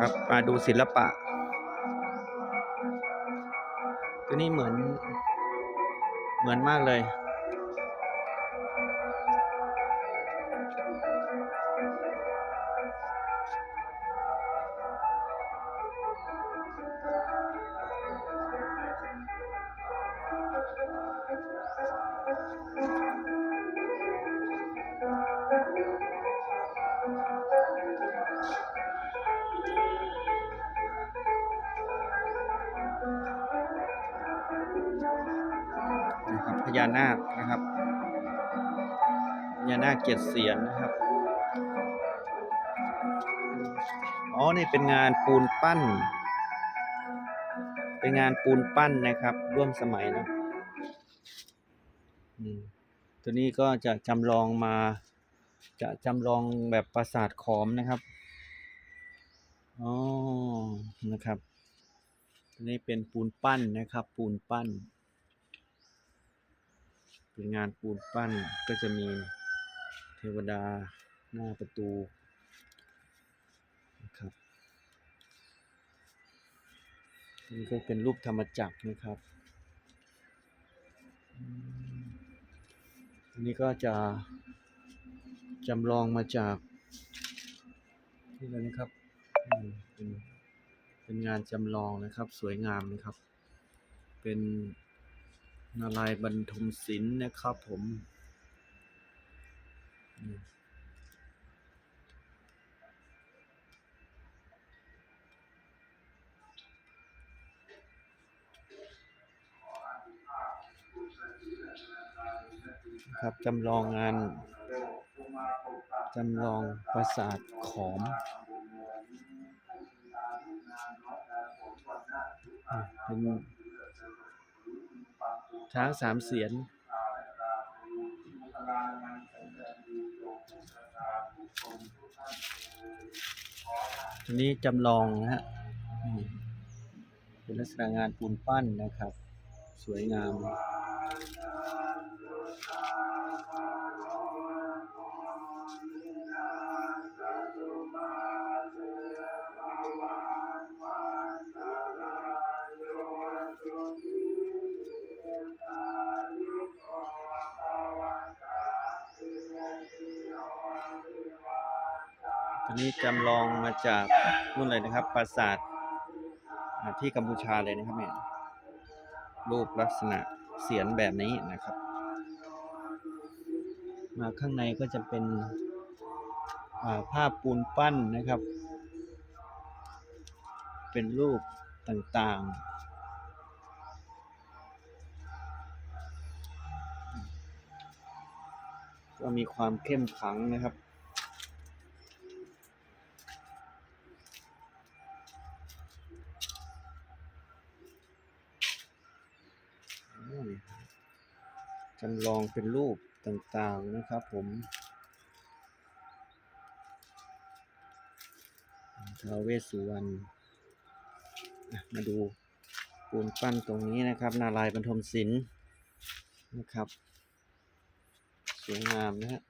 ครับมาดูศิลปะ ตัวนี้เหมือนเหมือนมากเลย ญานาคนะครับพญานาคเจ็ดเสียนนะครับ อ๋อ นี่เป็นงานปูนปั้น เป็นงานปูนปั้นนะครับ ร่วมสมัยนะตัวนี้ก็จะจำลองมา จะจำลองแบบปราสาทขอมนะครับ อ๋อ นะครับ ตัวนี้เป็นปูนปั้นนะครับ ปูนปั้น เป็นงานปูนปั้นก็จะมีเทวดาหน้าประตูนะครับนี่ก็เป็นรูปธรรมจักรนะครับอันนี้ก็จะจำลองมาจากที่อะไรนะครับเป็นเป็นงานจำลองนะครับ สวยงามนะครับ เป็น นาลายบรรทมศิลป์นะครับผม ครับจำลองงานจำลองปราสาทขอมเป็น ช้างสามเสียนทีนี้จำลองนะฮะเป็นลักษณะงานปูนปั้นนะครับ สวยงาม ทีนี้จำลองมาจากนู่นเลยนะครับ ปราสาทที่กัมพูชาเลยนะครับเนี่ยรูปลักษณะเสียนแบบนี้นะครับ มาข้างในก็จะเป็นอ่าภาพปูนปั้นนะครับ เป็นรูปต่างๆ ก็มีความเข้มขลังนะครับ จำลองเป็นรูปต่างๆนะครับผมทาเวสุวรรณมาดูปูนปั้นตรงนี้นะครับ นารายบรรทมศิลป์นะครับ สวยงามนะฮะ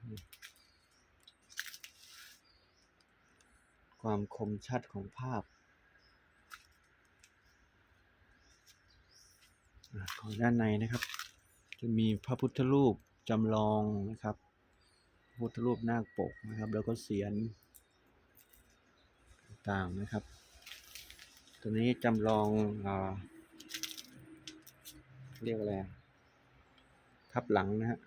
ความคมชัดของภาพของด้านในนะครับ จะมีพระพุทธรูปจำลองนะครับพระพุทธรูปนาคปกนะครับ แล้วก็เสียนต่างๆนะครับ ตัวนี้จำลองอเรียกอะไรทับหลังนะฮะ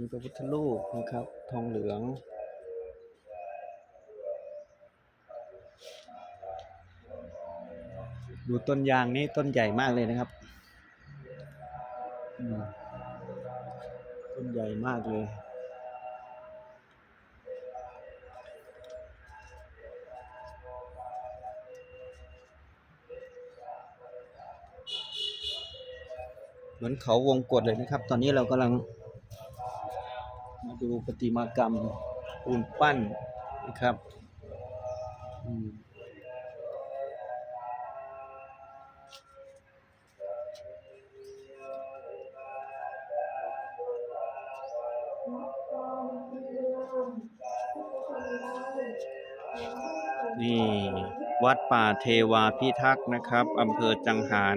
มีพระพุทธรูปนะครับ ทองเหลือง ดูต้นยางนี่ต้นใหญ่มากเลยนะครับ ต้นใหญ่มากเลยเหมือนเขาวงกฏเลยนะครับ ตอนนี้เรากำลัง มาดูประติมากรรมปูนปั้นนะครับนี่ วัดป่าเทวาพิทักษ์นะครับอำเภอจังหาร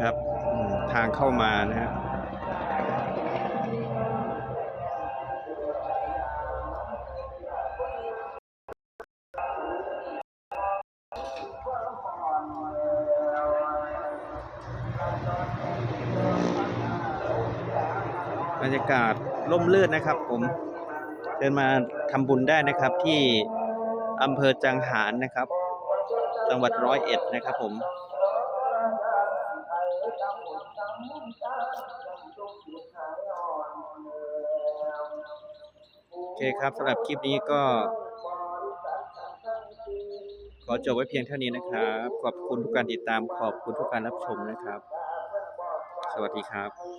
ครับทางเข้ามานะฮะบรรยากาศร่มรื่นนะครับ ผมเดินมาทำบุญได้นะครับที่อำเภอจังหารนะครับ จังหวัดร้อยเอ็ดนะครับผม เคครับสำหรับคลิปนี้ก็ ขอจบไว้เพียงเท่านี้นะครับ ขอบคุณทุกการติดตามขอบคุณทุกการรับชมนะครับ สวัสดีครับ